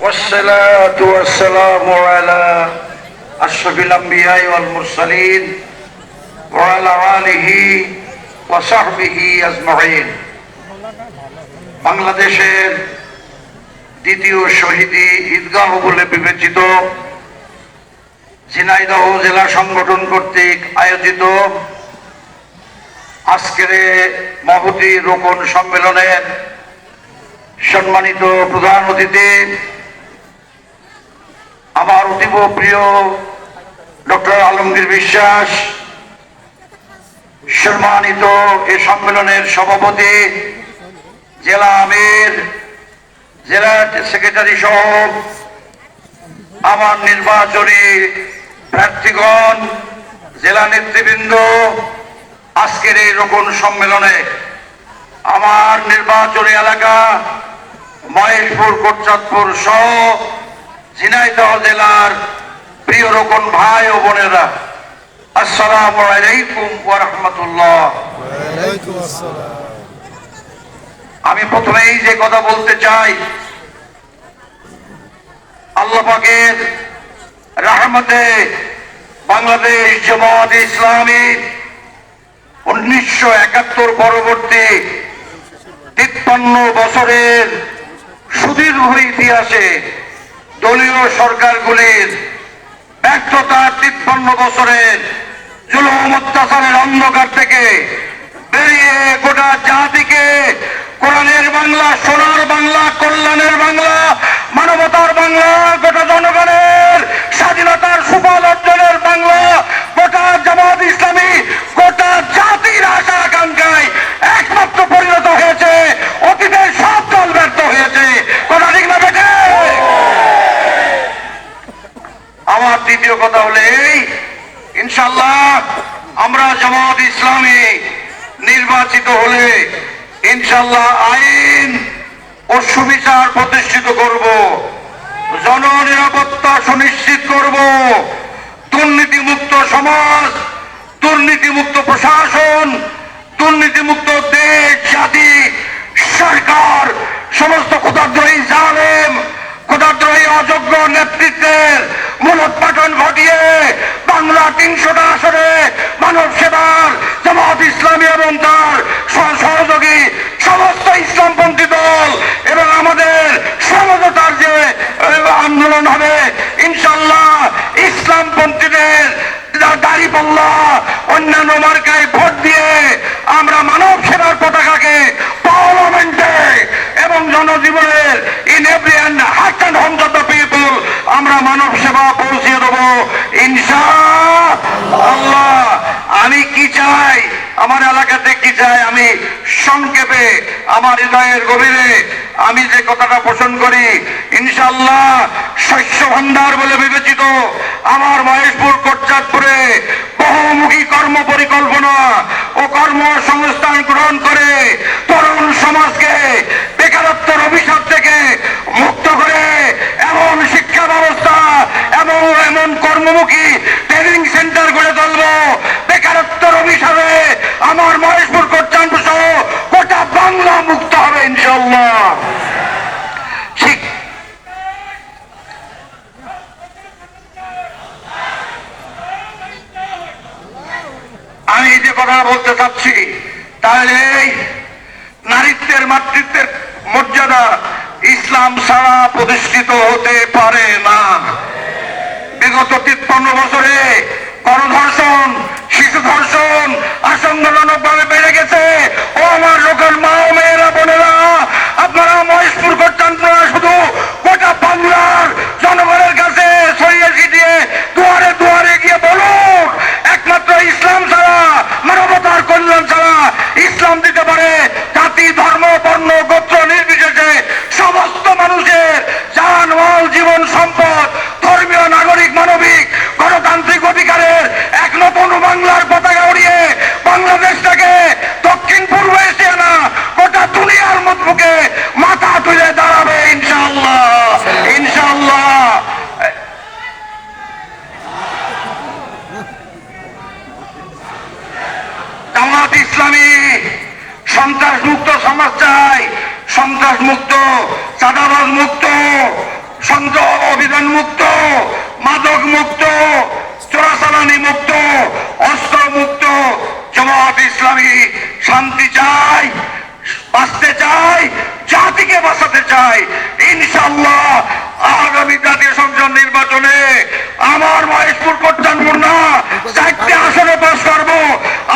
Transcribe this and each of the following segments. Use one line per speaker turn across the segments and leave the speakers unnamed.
والصلاة والسلام على أشرف الأنبياء والمرسلين وعلى آله وصحبه أجمعين বাংলাদেশের দ্বিতীয় শহীদি ঈদগাহ বলে বিবেচিত ঝিনাইদহ জেলা সংগঠন কর্তৃক আয়োজিত আজকের এ মহতি রোপণ সম্মেলনের সম্মানিত প্রধান অতিথি অতীব প্রিয় ডক্টর আলমগীর বিশ্বাস, সম্মানিত এ সম্মেলনের সভাপতি, জেলা আমির, জেলা সেক্রেটারি সহ আমার নির্বাচনী প্রার্থীগণ, জেলা নেতৃবৃন্দ, আজকের এই রোপণ সম্মেলনে আমার নির্বাচনী এলাকা, মহেশপুর কোটচাঁদপুর সহ ঝিনাইদহ জেলার প্রিয় রোকন ভাই ও বোনেরা আসসালামু আলাইকুম রাহমাতুল্লাহ। আমি প্রথমেই যে কথা বলতে চাই আল্লাহ পাকের রাহমতে বাংলাদেশ জামাত ইসলামী উনিশশো একাত্তর পরবর্তী তিপ্পান্ন বছরের সুদীর্ঘ ইতিহাসে দলীয় সরকারগুলির ব্যর্থতা তিপ্পান্ন বছরের জুলুম অত্যাচারের অন্ধকার থেকে বেরিয়ে গোটা জাতিকে কোরআনের বাংলা, সোনার বাংলা, কল্যাণের বাংলা মানবতার বাংলা গোটা জনগণের স্বাধীনতার সুফল অর্জনের বাংলা গোটা জামাত ইসলামী গোটা জাতির আশা আকাঙ্ক্ষায় একমাত্র পরিণত হয়েছে অতীতের সব দল ব্যর্থ হয়েছে কথা ঠিক না বেটে আমার দ্বিতীয় কথা হলে এই ইনশাল্লাহ আমরা জামাত ইসলামী নির্বাচিত হলে ইনশাল্লাহ আইন ও সুবিচার প্রতিষ্ঠিত করব, জননিরাপত্তা সুনিশ্চিত করব, দুর্নীতিমুক্ত সমাজ, দুর্নীতিমুক্ত প্রশাসন, দুর্নীতিমুক্ত দেশ, জাতি, সরকার, সমস্ত ক্ষুদাদ্রোহী জালেম ক্ষুদাদ্রোহী অযোগ্য নেতৃত্বের আন্দোলন হবে। ইনশাল্লাহ ইসলামপন্থীদের দাড়ি পাল্লা, অন্যান্য মার্কায় ভোট দিয়ে আমরা মানব সেবার পতাকাকে পার্লামেন্টে এবং জনজীবনের in every heart and home the people আমরা মানব সেবা পৌঁছে দেবো। ইনশা আল্লাহ, আমি কি চাই? আমার এলাকাতে কি চাই আমি সংক্ষেপে, আমার হৃদয়ের গভীরে আমি যে কথাটা পোষণ করি ইনশাল্লাহ শস্য ভান্ডার বলে বিবেচিত আমার মহেশপুর কোটচাঁদপুরে বহুমুখী কর্ম পরিকল্পনা ও কর্মসংস্থান গ্রহণ করে তরুণ সমাজকে বেকারত্বের অভিশাপ থেকে মুক্ত করে এমন শিক্ষা ব্যবস্থা এবং এমন কর্মমুখী ট্রেনিং সেন্টার গড়ে তুলব বেকারত্বের অভিশাপে আমার মহেশপুর কোটচাঁদপুর সহ গোটা বাংলা মুক্ত ইনশাল্লাহ ঠিক। আমি যে কথা বলতে চাচ্ছি, তাহলে এই নারীত্বের মাতৃত্বের মর্যাদা ইসলাম ছাড়া প্রতিষ্ঠিত হতে পারে না। বিগত তিপ্পান্ন বছরে সন্ত্রাস মুক্ত সমাজ চাই। সন্ত্রাস মুক্ত চাঁদাবাজ মুক্ত অভিযান মুক্ত মাদক মুক্ত চোরাচালানি মুক্ত অস্ত্র মুক্ত জমাত ইসলামী, শান্তি চাই, বাঁচতে চাই, জাতিকে বাঁচাতে চাই। ইনশাল্লাহ আগামী জাতীয় সংসদ নির্বাচনে আমার মহেশপুর কর্তানপুর না। চারটে আসনে পাশ করব।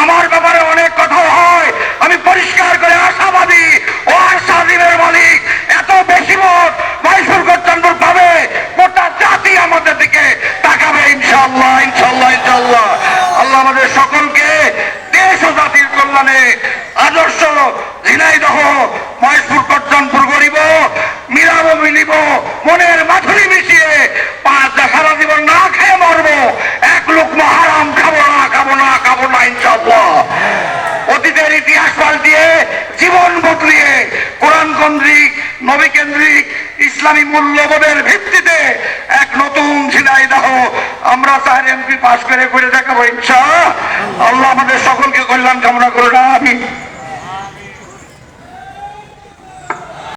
আমার ব্যাপারে অনেক কথা হয়। আমি পরিষ্কার করে আশাবাদী ও আশাদীপের মালিক এত বেশি ভোট মহেশপুর কর্তানপুর পাবে গোটা জাতি আমাদের দিকে তাকাবে ইনশাল্লাহ ইনশাল্লাহ ইনশাল্লাহ আল্লাহ আমাদের সকলকে দেশ ও জাতির কল্যাণে আদর্শ ঝিনাইদহ মহেশপুর কর্তনপুর গরিব মিলাব মিলিব মনের মাথুরি মিশিয়ে পাঁচ সারা জীবন না খেয়ে মরবো এক লোক মহারাম খাব না খাব না খাব না ইনশাল্লাহ অতীতের ইতিহাস পাল্টিয়ে জীবন বদলিয়ে কোরআন কেন্দ্রিক নবী কেন্দ্রিক ইসলামী মূল্যবোধের ভিত্তিতে এক নতুন ঝিনাইদহ আমরা চার এমপি পাশ করে করে দেখাবো ইনশা আল্লাহ আমাদের সকলকে কল্যাণ কামনা করুন আমি